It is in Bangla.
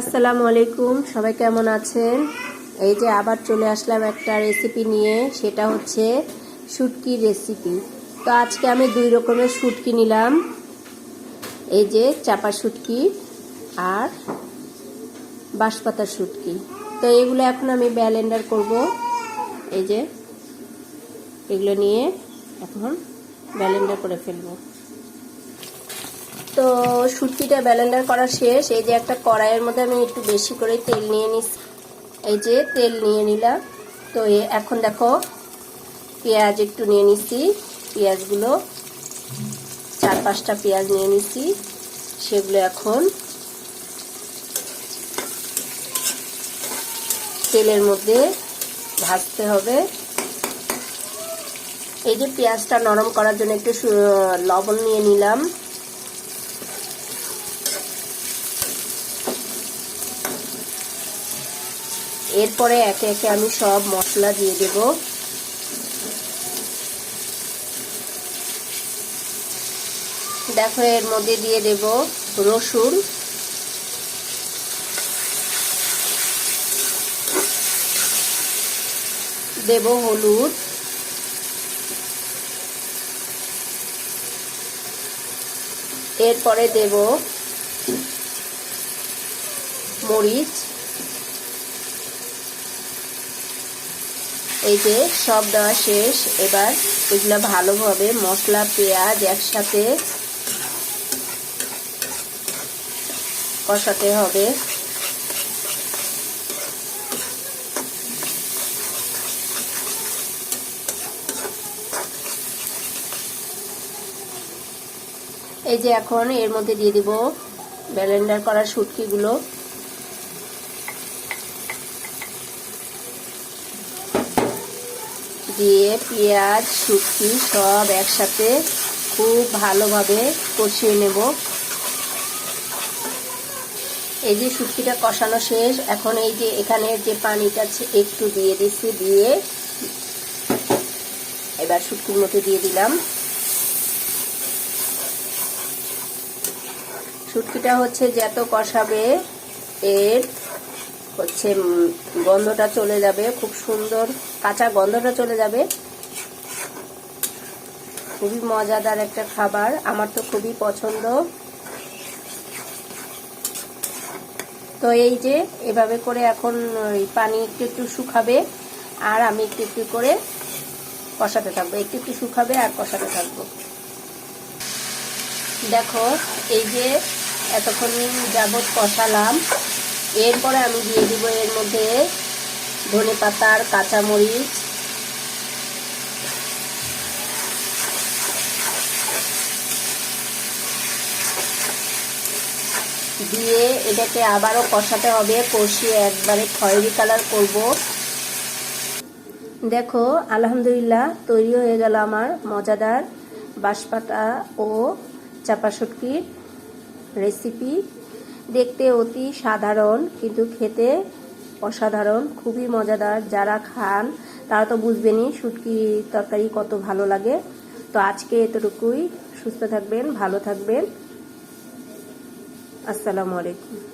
আসসালামু আলাইকুম, সবাই কেমন আছেন? এই যে আবার চলে আসলাম একটা রেসিপি নিয়ে, সেটা হচ্ছে শুটকির রেসিপি তো আজকে আমি দুই রকমের শুটকি নিলাম। এই যে চাপা শুটকি আর বাঁশপাতা শুটকি। তো এগুলো এখন আমি ব্যালেন্ডার করব। এই যে এগুলো নিয়ে এখন ব্যালেন্ডার করে ফেলব। তো শুটকিটা ব্যালেন্ডার করা শেষ। এই যে একটা কড়াইয়ের মধ্যে আমি একটু বেশি করে তেল নিয়ে নিস এই যে তেল নিয়ে নিলাম। তো এখন দেখো, পেঁয়াজ একটু নিয়ে নিছি। পেঁয়াজগুলো, চার পাঁচটা পেঁয়াজ নিয়ে নিছি। সেগুলো এখন তেলের মধ্যে ভাজতে হবে। এই যে পেঁয়াজটা নরম করার জন্য একটু লবণ নিয়ে নিলাম। এরপরে একে একে আমি সব মশলা দিয়ে দেব। দেখো, এর মধ্যে দিয়ে দেব রসুন। দেব হলুদ। এরপরে দেব মরিচ। এই যে সব দেওয়া শেষ, এবার এগুলো ভালোভাবে মশলা, পেঁয়াজ একসাথে কষাতে হবে। এই যে এখন এর মধ্যে দিয়ে দিব ব্যালেন্ডার করা শুটকিগুলো। দিয়ে পেঁয়াজ, শুটকি সব একসাথে খুব ভালোভাবে কষিয়ে নেব। এই যে শুটকিটা কষানো শেষ, এখন এই যে এখানে যে পানিটা একটু দিয়ে দিচ্ছি দিয়ে এবার শুটকির মধ্যে দিয়ে দিলাম। শুটকিটা হচ্ছে যত কষাবে, এর হচ্ছে গন্ধটা চলে যাবে, খুব সুন্দর কাঁচা গন্ধটা চলে যাবে। খুবই মজাদার একটা খাবার, আমার তো খুবই পছন্দ। তো এই যে, এভাবে করে এখন পানি একটু একটু শুকাবে, আর আমি একটু একটু করে কষাতে থাকব। একটু একটু শুকাবে আর কষাতে থাকব। দেখো, এই যে এতক্ষণ যাবৎ কষালাম। এরপরে আমি দিয়ে দিব এর মধ্যে ধনে পাতার কাঁচামরিচ। দিয়ে এটাকে আবারও কষাতে হবে, কষিয়ে একবারে খয়েরি কালার করব। দেখো, আলহামদুলিল্লাহ তৈরি হয়ে গেল আমার মজাদার বাঁশপাতা ও চাপা শুটকির রেসিপি দেখতে অতি সাধারণ, কিন্তু খেতে অসাধারণ, খুবই মজাদার। যারা খান, তারা তো বুঝবেনই শুটকি তরকারি কত ভালো লাগে। তো আজকে এতটুকুই। সুস্থ থাকবেন, ভালো থাকবেন। আসসালামু আলাইকুম।